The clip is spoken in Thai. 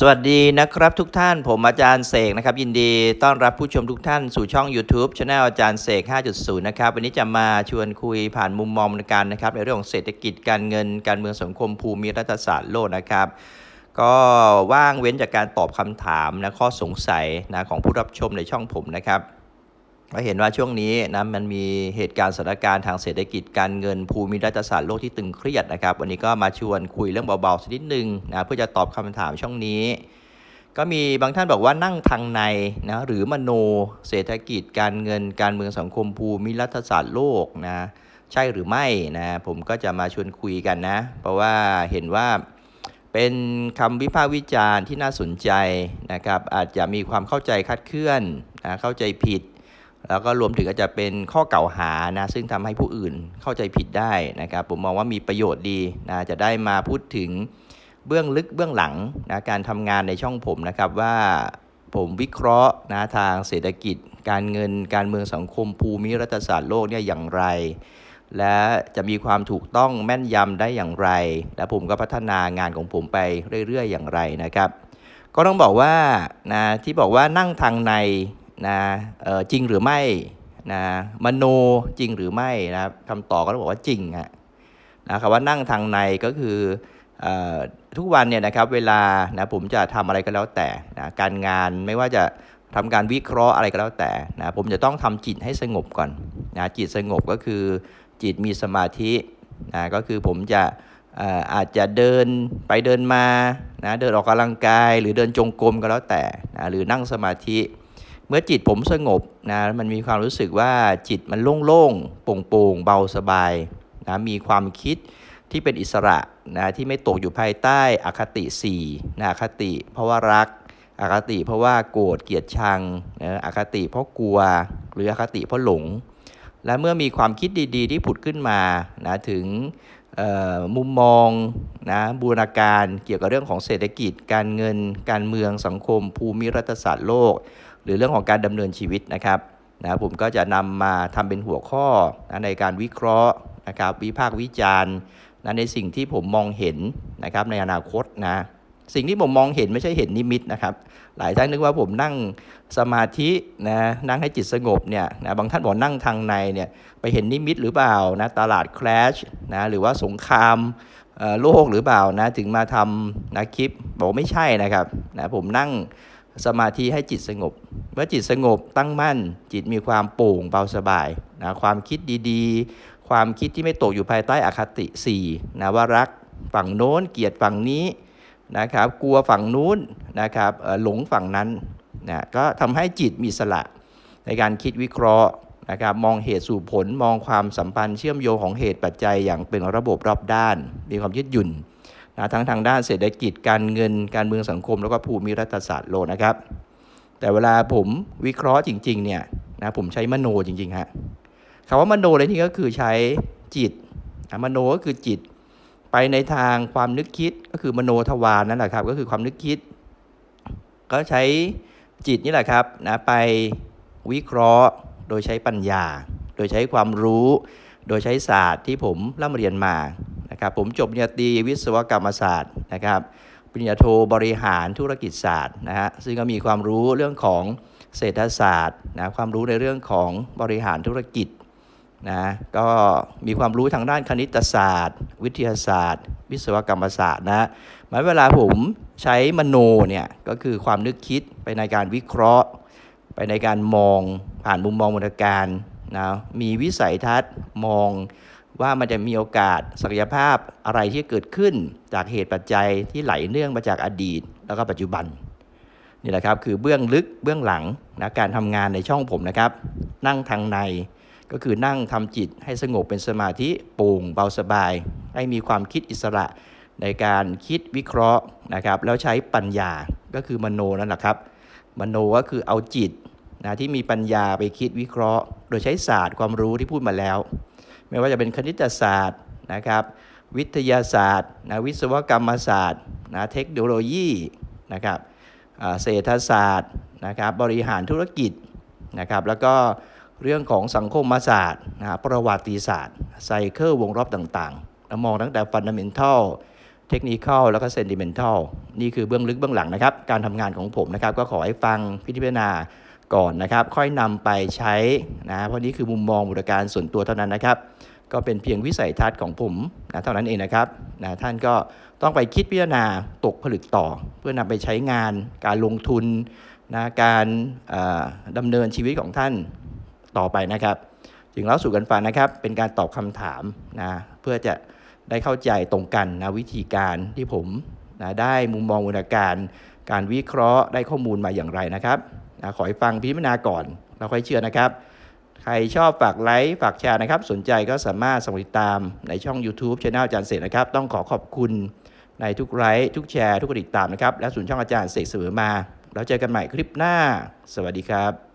สวัสดีนะครับทุกท่านผมอาจารย์เสกนะครับยินดีต้อนรับผู้ชมทุกท่านสู่ช่อง YouTube c h anel อาจารย์เสก 5.0 นะครับวันนี้จะมาชวนคุยผ่านมุมมองในการนะครับในเรื่องของเศรษฐกิจการเงินการเมืองสังคมภูมิรัฐศาสตร์โลกนะครับ ก็ว่างเว้นจากการตอบคำถามนะข้อสงสัยนะของผู้รับชมในช่องผมนะครับ ก็เห็นว่าช่วงนี้นะมันมีเหตุการณ์สถานการณ์ทางเศรษฐกิจการเงินภูมิรัฐศาสตร์โลกที่ตึงเครียดนะครับ วันนี้ก็มาชวนคุยเรื่องเบาๆสักนิดนึงนะเพื่อจะตอบคำถามช่องนี้ ก็มีบางท่านบอกว่านั่งทางในนะหรือมโนเศรษฐกิจการเงินการเมืองสังคมภูมิรัฐศาสตร์โลกนะใช่หรือไม่นะผมก็จะมาชวนคุยกันนะ เพราะว่าเห็นว่าเป็นคำวิพากษ์วิจารณ์ที่น่าสนใจนะครับอาจจะมีความเข้าใจคลาดเคลื่อนนะเข้าใจผิด แล้วก็รวมถึงอาจจะเป็นข้อเก่าหานะซึ่งทำให้ผู้อื่นเข้าใจผิดได้นะครับ ผมมองว่ามีประโยชน์ดีนะจะได้มาพูดถึงเบื้องลึกเบื้องหลังนะการทำงานในช่องผมนะครับว่าผมวิเคราะห์นะทางเศรษฐกิจ การเงินการเมืองสังคมภูมิรัฐศาสตร์โลกเนี่ยอย่างไร และจะมีความถูกต้องแม่นยำได้อย่างไร และผมก็พัฒนางานของผมไปเรื่อยๆ อย่างไรนะครับ ก็ต้องบอกว่านะที่บอกว่านั่งทางใน นะจริงหรือไม่นะมโนจริงหรือไม่นะครับคำตอบก็ต้องบอกว่าจริงฮะนะคำว่านั่งทางในก็คือทุกวันเนี่ยนะครับเวลานะผมจะทำอะไรก็แล้วแต่นะการงานไม่ว่าจะทำการวิเคราะห์อะไรก็แล้วแต่นะผมจะต้องทำจิตให้สงบก่อนนะจิตสงบก็คือจิตมีสมาธินะก็คือผมจะอาจจะเดินไปเดินมานะเดินออกกำลังกาย หรือเดินจงกรมก็แล้วแต่นะหรือนั่งสมาธิ เมื่อจิตผมสงบนะมันมีความรู้สึกว่าจิตมันโล่งๆโปร่งๆเบาสบายนะมีความคิดที่เป็นอิสระนะที่ไม่ตกอยู่ภายใต้อคติ4นะอคติเพราะว่ารัก อคติเพราะว่าโกรธเกลียดชังนะอคติเพราะกลัว หรืออคติเพราะหลง และเมื่อมีความคิดดีๆ ที่ผุดขึ้นมานะถึงมุมมองนะบูรณาการเกี่ยวกับเรื่องของเศรษฐกิจ การเงิน การเมืองสังคม ภูมิรัฐศาสตร์โลก รือเรื่องของการดำเนินชีวิตนะครับนะผมก็จะนำมาทำเป็นหัวข้อนะในการวิเคราะห์นะครับวิพากษ์วิจารณ์นะในสิ่งที่ผมมองเห็นนะครับในอนาคตนะสิ่งที่ผมมองเห็นไม่ใช่เห็นนิมิตนะครับ หลายท่านนึกว่าผมนั่งสมาธินะนั่งให้จิตสงบเนี่ยนะบางท่านบอกนั่งทางในเนี่ยไปเห็นนิมิตหรือเปล่านะตลาดแคลชนะหรือว่าสงครามเอ่อโลกหรือเปล่านะถึงมาทำนะคลิปบอกไม่ใช่นะครับนะผมนั่ง สมาธิให้จิตสงบ เมื่อจิตสงบตั้งมั่น จิตมีความโปร่งเบาสบายนะความคิดดีๆ ความคิดที่ไม่ตกอยู่ภายใต้อคติ4นะว่ารักฝั่งโน้นเกลียดฝั่งนี้นะครับกลัวฝั่งนู้นนะครับหลงฝั่งนั้นนะก็ทำให้จิตมีสละในการคิดวิเคราะห์นะครับมองเหตุสู่ผลมองความสัมพันธ์เชื่อมโยงของเหตุปัจจัยอย่างเป็นระบบรอบด้าน มีความยืดหยุ่น นะทั้งทางด้านเศรษฐกิจการเงินการเมืองสังคม แล้วก็ภูมิรัฐศาสตร์โลนะครับ แต่เวลาผมวิเคราะห์จริง ๆ เนี่ยนะผมใช้มโนจริงๆฮะคำว่ามโนในที่ก็คือใช้จิตมโนก็คือจิต ไปในทางความนึกคิดก็คือมโนทวารนั่นแหละครับ ก็คือความนึกคิด ก็ใช้จิตนี่แหละครับนะไปวิเคราะห์โดยใช้ปัญญา โดยใช้ความรู้ โดยใช้ศาสตร์ที่ผมร่ำเรียนมา นะครับผมจบปริญญาตรีวิศวกรรมศาสตร์นะครับปริญญาโทบริหารธุรกิจศาสตร์นะฮะซึ่งก็มีความรู้เรื่องของเศรษฐศาสตร์นะความรู้ในเรื่องของบริหารธุรกิจนะก็มีความรู้ทางด้านคณิตศาสตร์ วิทยาศาสตร์ วิศวกรรมศาสตร์นะหมายเวลาผมใช้มโนเนี่ยก็คือความนึกคิดไปในการวิเคราะห์ ไปในการมองผ่านมุมมองมนการนะมีวิสัยทัศน์มอง ว่ามันจะมีโอกาสศักยภาพอะไรที่เกิดขึ้นจากเหตุปัจจัยที่ไหลเนื่องมาจากอดีต แล้วก็ปัจจุบันนี่แหละครับคือเบื้องลึกเบื้องหลังนะการทำงานในช่องผมนะครับ นั่งทางในก็คือนั่งทำจิตให้สงบเป็นสมาธิโปร่งเบาสบาย ให้มีความคิดอิสระในการคิดวิเคราะห์นะครับแล้วใช้ปัญญาก็คือมโนนั่นแหละครับ มโนก็คือเอาจิตนะที่มีปัญญาไปคิดวิเคราะห์ โดยใช้ศาสตร์ความรู้ที่พูดมาแล้ว ไม่ว่าจะเป็นคณิตศาสตร์นะครับ วิทยาศาสตร์นะวิศวกรรมศาสตร์นะเทคโนโลยีนะครับเศรษฐศาสตร์นะครับบริหารธุรกิจนะครับแล้วก็เรื่องของสังคมศาสตร์นะประวัติศาสตร์ไซเคิลวงรอบต่างๆแล้วมองตั้งแต่ฟันดัมเ n นทัลเทคนิคอลแล้วก็เซนติเมนทัลนี่คือเบื้องลึกเบื้องหลังนะครับ การทำงานของผมนะครับ ก็ขอให้ฟังพิจารณา ก่อนนะครับ ค่อยนำไปใช้นะเพราะนี่คือมุมมองบุรการส่วนตัวเท่านั้นนะครับ ก็เป็นเพียงวิสัยทัศน์ของผมนะเท่านั้นเองนะครับนะท่านก็ต้องไปคิดพิจารณาตกผลึกต่อ เพื่อนำไปใช้งานการลงทุนนะการเอ่อดำเนินชีวิตของท่านต่อไปนะครับ จึงเล่าสู่กันฟังนะครับ เป็นการตอบคำถามนะเพื่อจะได้เข้าใจตรงกันนะวิธีการที่ผมนะได้มุมมองวรรณการ การวิเคราะห์ได้ข้อมูลมาอย่างไรนะครับ นะขอให้ฟังพิจารณาก่อนแล้วค่อยเชื่อนะครับ ใครชอบฝากไลค์ฝากแชร์นะครับ สนใจก็สามารถสมัครติดตามในช่อง YouTube Channel อาจารย์เสกนะครับ ต้องขอขอบคุณในทุกไลค์ทุกแชร์ทุกกดติดตามนะครับ และส่วนช่องอาจารย์เสกเสมอมา แล้วเจอกันใหม่คลิปหน้า สวัสดีครับ